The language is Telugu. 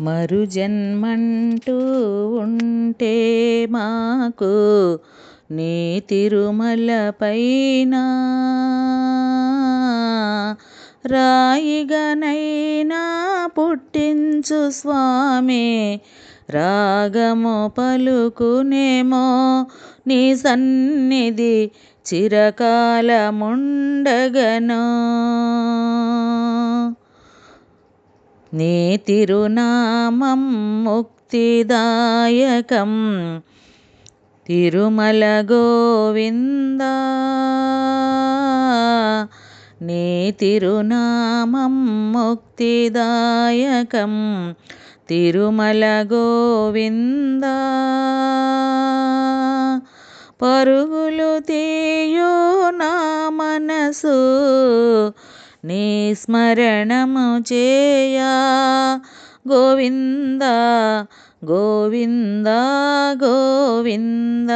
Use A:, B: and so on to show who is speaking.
A: మరు జన్మంటూ ఉంటే మాకు నీ తిరుమల పైన రాయిగనైనా పుట్టించు స్వామి. రాగము పలుకునేమో నీ సన్నిధి చిరకాలముండగను. నీ తిరునామం ముక్తిదాయకం. తిరుమల గోవింద నీ తిరునామం ముక్తిదాయకం. తిరుమల గోవింద పరుగులు తీయో నా మనసు. నీ స్మరణము చేయా. గోవింద గోవింద గోవింద.